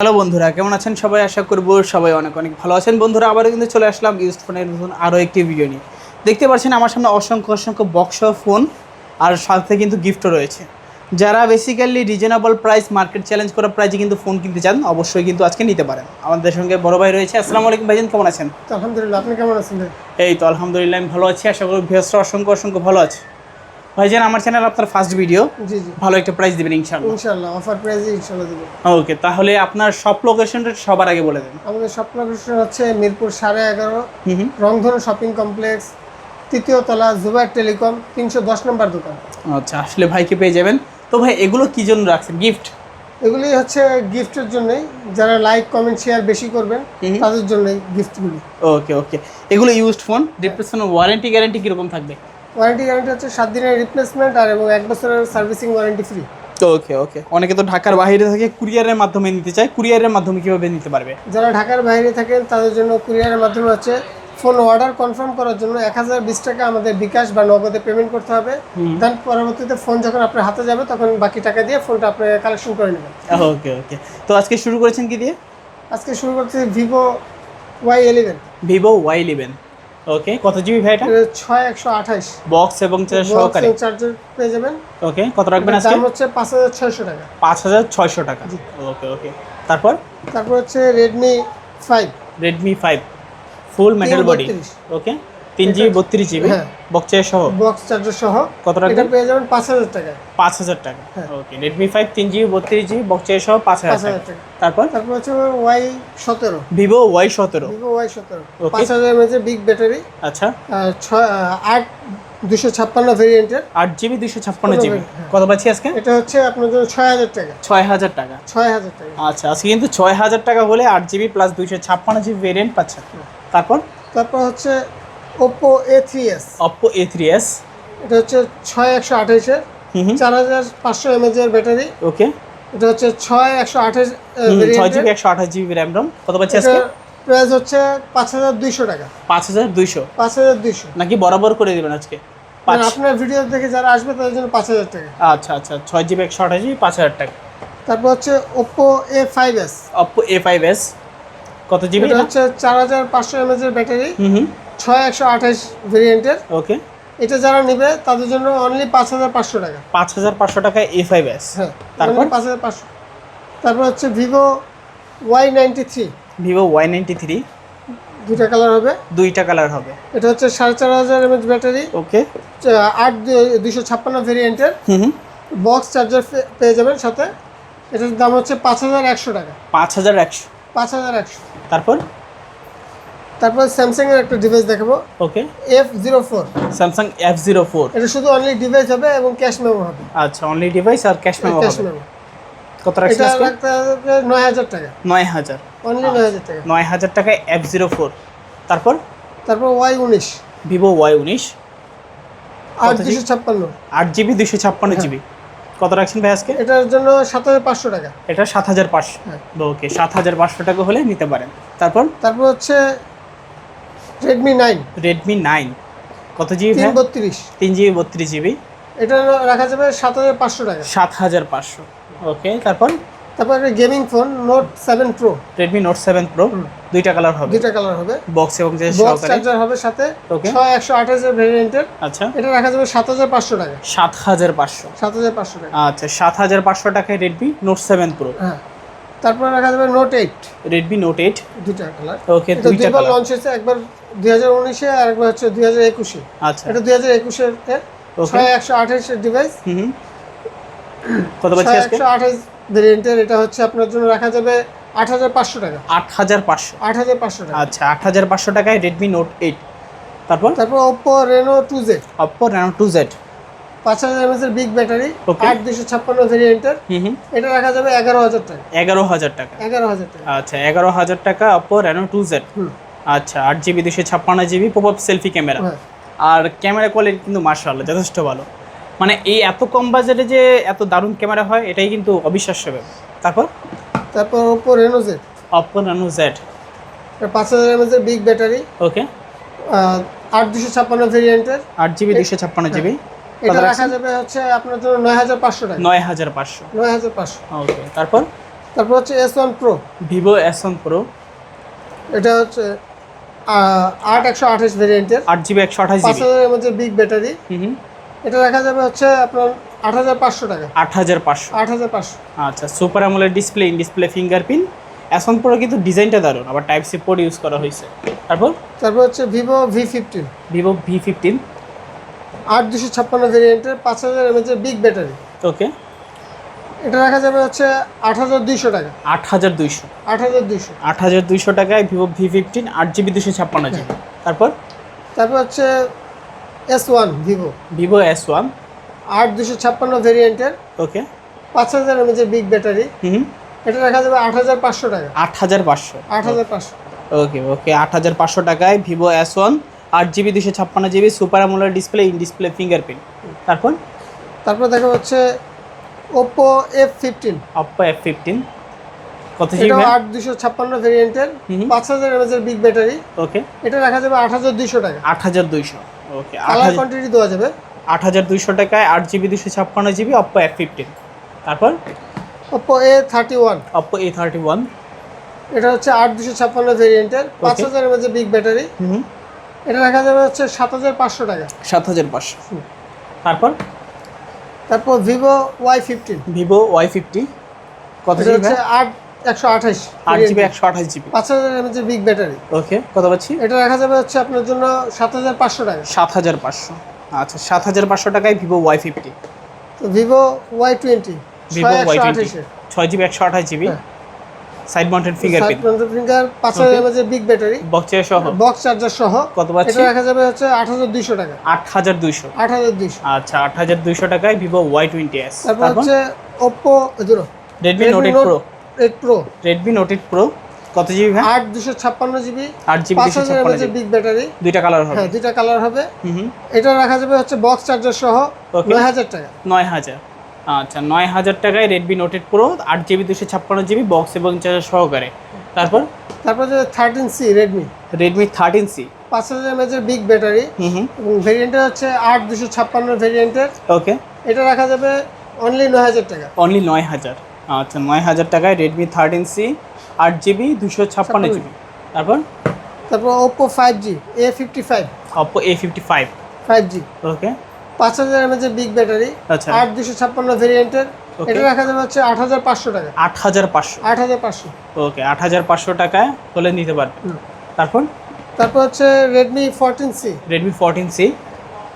Hello বন্ধুরা কেমন আছেন সবাই? আশা করব সবাই অনেক অনেক ভালো আছেন। বন্ধুরা আবারও কিন্তু চলে আসলাম ইউজ ফোনের নতুন আরও একটি ভিডিও নিয়ে। দেখতে পাচ্ছেন আমার সামনে অসংখ্য অসংখ্য বক্স ফোন আর সাথে কিন্তু গিফটও রয়েছে। যারা basically reasonable price market challenge করা প্রাইসে কিন্তু ফোন কিনতে চান অবশ্যই কিন্তু আজকে নিতে পারেন। আমাদের সঙ্গে বড় ভাই রয়েছে। আসসালামু আলাইকুম ভাইজান কেমন আছেন? আলহামদুলিল্লাহ আপনি কেমন আছেন এই তো আলহামদুলিল্লাহ আমি ভালো আছি। আশা করি ভিউসরা অসংখ্য অসংখ্য ভালো আছে। ভাইজান আমার চ্যানেল আপনার ফার্স্ট ভিডিও জি জি। ভালো একটা প্রাইস দেবেন ইনশাআল্লাহ। ইনশাআল্লাহ অফার প্রাইসে ইনশাআল্লাহ দেবো। ওকে তাহলে আপনার সব লোকেশনটা সবার আগে বলে দেন। আমাদের শপ লোকেশন হচ্ছে মিরপুর সাড়ে এগারো রংধনু শপিং কমপ্লেক্স তৃতীয় তলা জুবাইর টেলিকম তিনশো দশ নম্বর দোকান। আচ্ছা আসলে ভাইকে পেয়ে যাবেন। তো ভাই এগুলো কি জন্য রাখছেন? গিফট এগুলি হচ্ছে গিফটের জন্যই। যারা লাইক কমেন্ট শেয়ার বেশি করবেন। তাদের জন্যই গিফটগুলি ওকে ওকে এগুলো used phone replacement warranty guarantee কীরকম থাকবে? ওয়ারেন্টি গ্যারান্টি হচ্ছে সাত দিনের রিপ্লেসমেন্ট আর এবং এক বছরের servicing warranty free okay okay অনেকে তো ঢাকার বাইরে থেকে কুরিয়ারের মাধ্যমে নিতে চায়। কুরিয়ারের মাধ্যমে কীভাবে নিতে পারবে? যারা ঢাকার বাইরে থাকেন তাদের জন্য কুরিয়ারের মাধ্যমে হচ্ছে ফোন অর্ডার কনফার্ম করার জন্য এক হাজার বিশ টাকা আমাদের বিকাশ বা নগদে পেমেন্ট করতে হবে। দেন পরবর্তীতে ফোন যখন আপনার হাতে যাবে তখন বাকি টাকা দিয়ে ফোনটা আপনি কালেকশন করে নেবেন। ওকে ওকে তো আজকে শুরু করেছেন কি দিয়ে? আজকে শুরু করছি Vivo Y eleven Vivo Y eleven okay কত জিবি ভাই এটা? ছয় একশো আঠাইশ বক্স এবং চার্জার সহকারে। চার্জার পেয়ে যাবেন। ওকে কত রাখবেন আজকে? দাম হচ্ছে পাঁচ হাজার ছয়শো টাকা। পাঁচ হাজার ছয়শো টাকা। ওকে ওকে তারপর? তারপর হচ্ছে Redmi five Redmi five full metal body 32 okay তিন জিবি বত্রিশ জিবি হ্যাঁ। বক্স সহ? বক্স চার্জার সহ। কত এটা পেয়ে যাবেন পাঁচ হাজার টাকা পাঁচ হাজার টাকা। হ্যাঁ। ওকে রেডমি ফাইভ তিন জিবি বত্রিশ জিবি বক্স চার্জ সহ পাঁচ হাজার টাকা। টাকা। তারপর? তারপর হচ্ছে ওয়াই সতেরো। ভিভো ওয়াই সতেরো। ভিভো ওয়াই সতেরো। পাঁচ হাজার বিগ ব্যাটারি আচ্ছা। ছয় আট দুশো ছাপ্পান্ন ভেরিয়েন্টের আট জিবি দুশো ছাপ্পান্ন জিবি। হ্যাঁ। কত পাচ্ছি আজকে? এটা হচ্ছে আপনার জন্য ছয় হাজার টাকা। ছয় হাজার টাকা। ছয় হাজার টাকা। আচ্ছা আজকে কিন্তু ছয় হাজার টাকা হলে আট জিবি প্লাস দুইশো ছাপ্পান্ন জিবি ভেরিয়েন্ট পাচ্ছেন। তারপর? তারপর হচ্ছে Oppo A three S Oppo A three S এটা হচ্ছে ছয় একশো আঠাইশের হুম হুম। চার হাজার পাঁচশো এমএচের ব্যাটারি। ওকে। এটা হচ্ছে ছয় একশো আঠাশ ছয় জিবি একশো আঠাশ জিবি র্যাম রম কত পাচ্ছি আজকে? প্রাইস হচ্ছে পাঁচ হাজার দুইশো টাকা। পাঁচ হাজার দুইশো। পাঁচ হাজার দুইশো। নাকি বরাবর করে দেবেন আজকে? আপনার ভিডিও দেখে যারা আসবে তাদের জন্য পাঁচ হাজার টাকা। আচ্ছা আচ্ছা ছয় জিবি একশো আঠাশ জিবি পাঁচ হাজার টাকা। তারপর হচ্ছে Oppo A five S Oppo A five S কত জিবি এটা হচ্ছে চার হাজার পাঁচশো এমএচের ব্যাটারি। হুম হুম। ছয় একশো আঠাশ ভেরিয়েন্টের ওকে এটা যারা নেবে তাদের জন্য অনলি পাঁচ হাজার পাঁচশো টাকা। পাঁচ হাজার পাঁচশো টাকা এ ফাইভ এস হ্যাঁ তারপর? পাঁচ হাজার পাঁচশো। তারপর হচ্ছে Vivo Y ninety three Vivo Y ninety three দুইটা কালার হবে। দুইটা কালার হবে। এটা হচ্ছে সাড়ে চার হাজার এমএচ ব্যাটারি। ওকে আট দুইশো ছাপ্পান্ন ভেরিয়েন্টের বক্স চার্জার পেয়ে যাবেন সাথে। এটার দাম হচ্ছে পাঁচ হাজার একশো টাকা। পাঁচ হাজার একশো। পাঁচ হাজার একশো। তারপর? তারপর স্যামসাংয়ের একটা ডিভাইস দেখাবো। Okay F zero four Samsung F zero four এটা শুধু অনলি ডিভাইস হবে এবং ক্যাশ মেমো হবে। আচ্ছা অনলি ডিভাইস আর ক্যাশ মেমো ক্যাশ হবে। মেমো কত রাখছেন আজকে? নয় হাজার টাকা। নয় হাজার। অনলি নয় হাজার টাকা। নয় হাজার টাকায় এফ জিরো ফোর তারপর? তারপর ওয়াই উনিশ। ভিভো ওয়াই উনিশ। আট দুশো ছাপ্পান্ন। আট জিবি দুশো ছাপ্পান্ন হ্যাঁ। জিবি। কত রাখছেন ভাই আজকে? এটার জন্য সাত হাজার পাঁচশো টাকা। এটা সাত হাজার পাঁচশো। হ্যাঁ। ওকে সাত হাজার পাঁচশো টাকা হলে নিতে পারেন। তারপর? তারপর হচ্ছে রেডমি নাইন রেডমি নাইন কত জিবি তিন বত্রিশ। তিন জিবি বত্রিশ জিবি। এটা রাখা যাবে সাত হাজার পাঁচশো টাকা। সাত হাজার পাঁচশো। ওকে তারপর? তারপর gaming phone note seven pro Redmi note seven pro দুইটা কালার হবে। দুইটা কালার হবে। বক্স এবং যে বক্স চার্জার হবে সাথে. ছয় একশো আঠাশের ভেরিয়েন্টের আচ্ছা। এটা রাখা যাবে সাত হাজার পাঁচশো টাকা। সাত হাজার পাঁচশো। সাত হাজার পাঁচশো টাকা। আচ্ছা সাত হাজার পাঁচশো টাকায় রেডমি নোট সেভেন প্রো হ্যাঁ। তারপর রাখা যাবে note eight Redmi note eight দুইটা কালার ওকে দুইটা দুইবার কালার লঞ্চ হয়েছে একবার দুই হাজার উনিশে আর একবার হচ্ছে দুই হাজার একুশে। আচ্ছা। এটা দুই হাজার একুশের Okay. ছয় একশো আঠাশের ডিভাইস। কত পাচ্ছি একশো আঠাশ ভেরিয়েন্টের এটা হচ্ছে আপনার জন্য রাখা যাবে আট হাজার পাঁচশো টাকা। আট হাজার পাঁচশো। আট হাজার পাঁচশো টাকা। আচ্ছা আট হাজার পাঁচশো টাকায় রেডমি নোট এইট তারপর? তারপর Oppo Reno two Z Oppo Reno two Z পাঁচ হাজার বিগ ব্যাটারি. আট দুশো ছাপ্পান্ন ভেরিয়েন্টের এটা রাখা যাবে এগারো হাজার টাকা। এগারো হাজার টাকা। এগারো হাজার টাকা। আচ্ছা এগারো হাজার টাকা রেনো টু জেড আচ্ছা আট জিবি দুশো ছাপ্পান্ন জিবি পপ সেলফি ক্যামেরা হ্যাঁ। আর ক্যামেরা কোয়ালিটি কিন্তু মার্শাল্লাহ যথেষ্ট ভালো। মানে এই এত কম বাজেটে যে এত দারুণ ক্যামেরা হয় এটাই কিন্তু অবিশ্বাস্য ব্যাপার। তারপর? তারপর Oppo Reno Z Reno Z পাঁচ হাজার বিগ ব্যাটারি ওকে আট দুশো ছাপ্পান্ন ভেরিয়েন্টের আট জিবি দুশো ছাপ্পান্ন জিবি এটা রাখা যাবে হচ্ছে আপনার জন্য নয় হাজার পাঁচশো টাকা। নয় হাজার পাঁচশো। নয় হাজার পাঁচশো। ওকে তারপর? তারপর হচ্ছে S one pro Vivo S one pro এটা হচ্ছে আট একশো আঠাশ ভেরিয়েন্টের। আট জিবি একশো আঠাশ পাঁচ জিবি হাজার এমএচের বিগ ব্যাটারি হুম। এটা রাখা যাবে হচ্ছে আপনার আট হাজার পাঁচশো টাকা। আট হাজার পাঁচশো। আট হাজার পাঁচশো। আচ্ছা super AMOLED display in display fingerprint one pro কিন্তু ডিজাইনটা দারুণ আবার টাইপ সি পোর্ট ইউজ করা হয়েছে। তারপর? তারপর হচ্ছে Vivo V fifteen Vivo V fifteen আট দুশো ছাপ্পান্ন ভেরিয়েন্টের পাঁচ হাজার এমএচের বিগ ব্যাটারি ওকে এটা রাখা যাবে হচ্ছে আট হাজার দুইশো টাকা। আট হাজার দুইশো। আট হাজার দুইশো। আট হাজার দুইশো টাকায় ভিভো ভি ফিফটিন আট জিবি দুশো ছাপ্পান্ন জিবি তারপর? তারপর হচ্ছে S one Vivo. Vivo S one আট দুশো ছাপ্পান্ন ভেরিয়েন্টের ওকে পাঁচ হাজার এমএচের বিগ ব্যাটারি হুম এটা রাখা যাবে আট হাজার পাঁচশো টাকা। আট হাজার পাঁচশো। আট হাজার পাঁচশো। ওকে ওকে আট হাজার পাঁচশো টাকায় ভিভো এস ওয়ান আট জিবি দুশো ছাপ্পান্ন GB super AMOLED display in display fingerprint. তারপর? তারপর দেখা হচ্ছে Oppo F fifteen Oppo F fifteen কত জিবি আট দুশো ছাপ্পান্ন ভেরিয়েন্টের পাঁচ হাজার এমএচের বিগ ব্যাটারি ওকে এটা রাখা যাবে আট হাজার দুইশো টাকা। আট হাজার দুইশো। ওকে কালার কোয়ান্টিটি দেওয়া যাবে। আট হাজার দুইশো টাকায় আট জিবি দুশো ছাপ্পান্ন জিবি অপ্পো এফ ফিফটিন তারপর? Oppo A thirty one Oppo A thirty one এটা হচ্ছে আট দুশো ছাপ্পান্ন ভেরিয়েন্টের পাঁচ হাজার এমএচের বিগ ব্যাটারি এটা রাখা যাবে হচ্ছে সাত হাজার পাঁচশো টাকা। সাত হাজার পাঁচশো। তারপর? তারপর Vivo Y fifteen Vivo Y fifty. কত জিবি হচ্ছে আট একশো আঠাশ। আট জিবি একশো আঠাশ জিবি। পাঁচ হাজার এমএচের বিগ ব্যাটারি ওকে কত পাচ্ছি? এটা রাখা যাবে হচ্ছে আপনার জন্য সাত হাজার পাঁচশো টাকা। সাত হাজার পাঁচশো। আচ্ছা সাত হাজার পাঁচশো টাকায় ভিভো ওয়াই ফিফটি। তো Vivo Y twenty Vivo Y twenty. ছয় জিবি একশো আঠাশ জিবি। হ্যাঁ। সাইড মাউন্টেড ফিঙ্গারপ্রিন্ট ফিঙ্গার পাঁচ হাজার এমএচের বিগ ব্যাটারি বক্স বক্সের সহ? বক্স চার্জার সহ। কত পাচ্ছি? এটা রাখা যাবে হচ্ছে আট হাজার দুইশো টাকা। আট হাজার দুইশো। আট হাজার দুইশো। আচ্ছা আট হাজার দুইশো টাকায় ভিভো ওয়াই টোয়েন্টি তারপর তারপর? হচ্ছে ওপ্পো দুটো Redmi note eight pro eight pro Redmi note eight pro কত জিবি ভাই? আট দুশো ছাপ্পান্ন জিবি। আট জিবি পাঁচ দুশো হাজার ছাপ্পান্ন এমএচের জিবি। বিগ ব্যাটারি দুইটা কালার হবে। হ্যাঁ দুইটা কালার হবে। হুম এটা রাখা যাবে হচ্ছে বক্স চার্জার সহ Okay. নয় হাজার টাকা। নয় হাজার। আচ্ছা নয় হাজার টাকায় রেডমি নোট এইট প্রো আট জিবি দুশো ছাপ্পান্ন জিবি বক্স এবং চার্জার সহকারে। তারপর? তারপর যে thirteen C Redmi Redmi thirteen C পাঁচ হাজার এমএচের বিগ ব্যাটারি এবং ভেরিয়েন্টের হচ্ছে আট দুশো ছাপ্পান্ন ভেরিয়েন্টের ওকে এটা রাখা যাবে অনলি নয় হাজার টাকা। অনলি নয় হাজার। আচ্ছা নয় হাজার টাকায় রেডমি থার্টিন সি আট জিবি দুশো ছাপ্পান্ন জিবি তারপর? তারপর Oppo five G A fifty five Oppo A fifty five five G okay পাঁচ হাজার এমএচের বিগ ব্যাটারি আচ্ছা। আট দুশো ছাপ্পান্ন ভেরিয়েন্টের. এটা রাখা যাবে হচ্ছে আট হাজার পাঁচশো টাকা। আট হাজার পাঁচশো। আট হাজার পাঁচশো। ওকে আট হাজার পাঁচশো টাকায় হলে নিতে পারবে। তারপর? তারপর হচ্ছে Redmi fourteen C Redmi fourteen C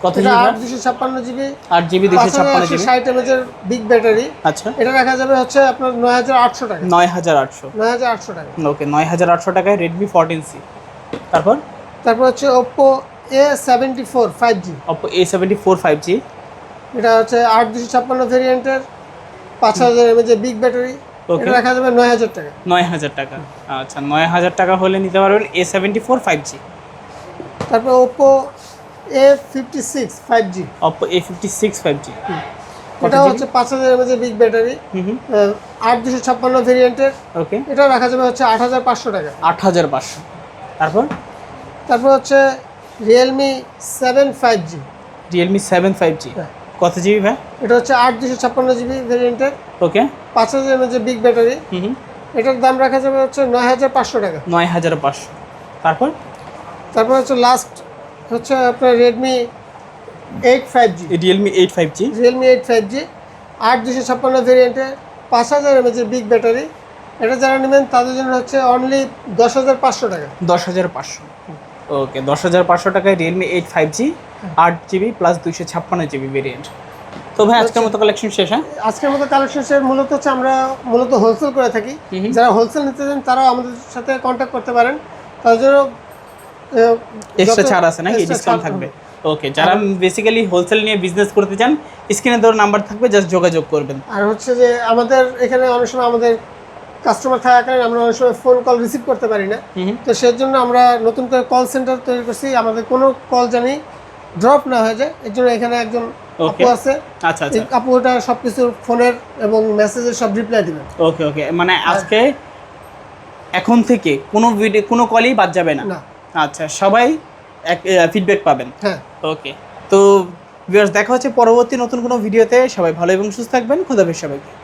কত জিবি আট দুশো ছাপ্পান্ন জিবি আট জিবি দুশো ছাপ্পান্ন জিবি ষাট এমএচের বিগ ব্যাটারি আচ্ছা। এটা রাখা যাবে হচ্ছে আপনার নয় হাজার আটশো টাকা। নয় হাজার আটশো। নয় হাজার আটশো টাকা। ওকে নয় হাজার আটশো টাকায় রেডমি ফোরটিন সি তারপর? তারপর হচ্ছে Oppo A seventy four five G Oppo A seventy four five G এটা হচ্ছে আট দুশো ছাপ্পান্ন ভেরিয়েন্টের পাঁচ হাজার এমএচের বিগ ব্যাটারি. এটা রাখা যাবে নয় হাজার টাকা। নয় হাজার টাকা। আচ্ছা নয় হাজার টাকা হলে নিতে পারবেন A seventy four five G তারপর Oppo A fifty six five G Oppo A fifty six five G এটা হচ্ছে পাঁচ হাজার এমএচের বিগ ব্যাটারি আট দুশো ছাপ্পান্ন ভেরিয়েন্টের ওকে এটা রাখা যাবে হচ্ছে আট হাজার পাঁচশো টাকা। আট হাজার পাঁচশো। তারপর? তারপর হচ্ছে Realme seven five G Realme seven five G. কত জিবি ভাই? এটা হচ্ছে আট দুশো ছাপ্পান্ন জিবি ভেরিয়েন্টের ওকে। পাঁচ হাজার এমএচের বিগ ব্যাটারি এটার দাম রাখা যাবে হচ্ছে নয় হাজার পাঁচশো টাকা। নয় হাজার পাঁচশো। তারপর? তারপর হচ্ছে লাস্ট হচ্ছে আপনার Redmi eight five G Realme eight five G Realme eight five G আট দুশো ছাপ্পান্ন ভেরিয়েন্টে পাঁচ হাজার এমএচের বিগ ব্যাটারি এটা যারা নেবেন তাদের জন্য হচ্ছে অনলি দশ হাজার পাঁচশো টাকা। দশ হাজার পাঁচশো। ওকে দশ হাজার পাঁচশো টাকায় রিয়েলমি এইট ফাইভ জি আট জিবি প্লাস দুইশো ছাপ্পান্ন জিবি ভেরিয়েন্ট তো ভাই আজকের মতো কালেকশন শেষ হ্যাঁ? আজকের মতো কালেকশনের মূলত হচ্ছে আমরা মূলত হোলসেল করে থাকি। যারা হোলসেল নিতে চান তারাও আমাদের সাথে কন্ট্যাক্ট করতে পারেন। তাদের জন্য এক্সট্রা ছাড় আছে নাকি? ডিসকাউন্ট থাকবে। ওকে যারা বেসিক্যালি হোলসেল নিয়ে বিজনেস করতে চান স্ক্রিনে ধরো নাম্বার থাকবে জাস্ট যোগাযোগ করবেন। আর হচ্ছে যে আমাদের এখানে অনেক সময় আমাদের কাস্টমার থাকাকালীন আমরা অনেক সময় ফোন কল রিসিভ করতে পারি না। তো সেই জন্য আমরা নতুন করে কল সেন্টার তৈরি করছি। আমাদের কোনো কল জানি ড্রপ না হয়ে যায়। এর জন্য এখানে একজন আপু আছে। আচ্ছা আচ্ছা। আপু ওটা সব কিছুর ফোনের এবং মেসেজের সব রিপ্লাই দিবেন। ওকে ওকে মানে আজকে এখন থেকে কোনো ভিডিও কোনো কলই বাদ যাবে না? না। আচ্ছা সবাই এক ফিডব্যাক পাবেন। হ্যাঁ। ওকে তো ভিউয়ার্স দেখা হচ্ছে পরবর্তী নতুন কোনো ভিডিওতে সবাই ভালো এবং সুস্থ থাকবেন। খোদাফেজ সবাইকে।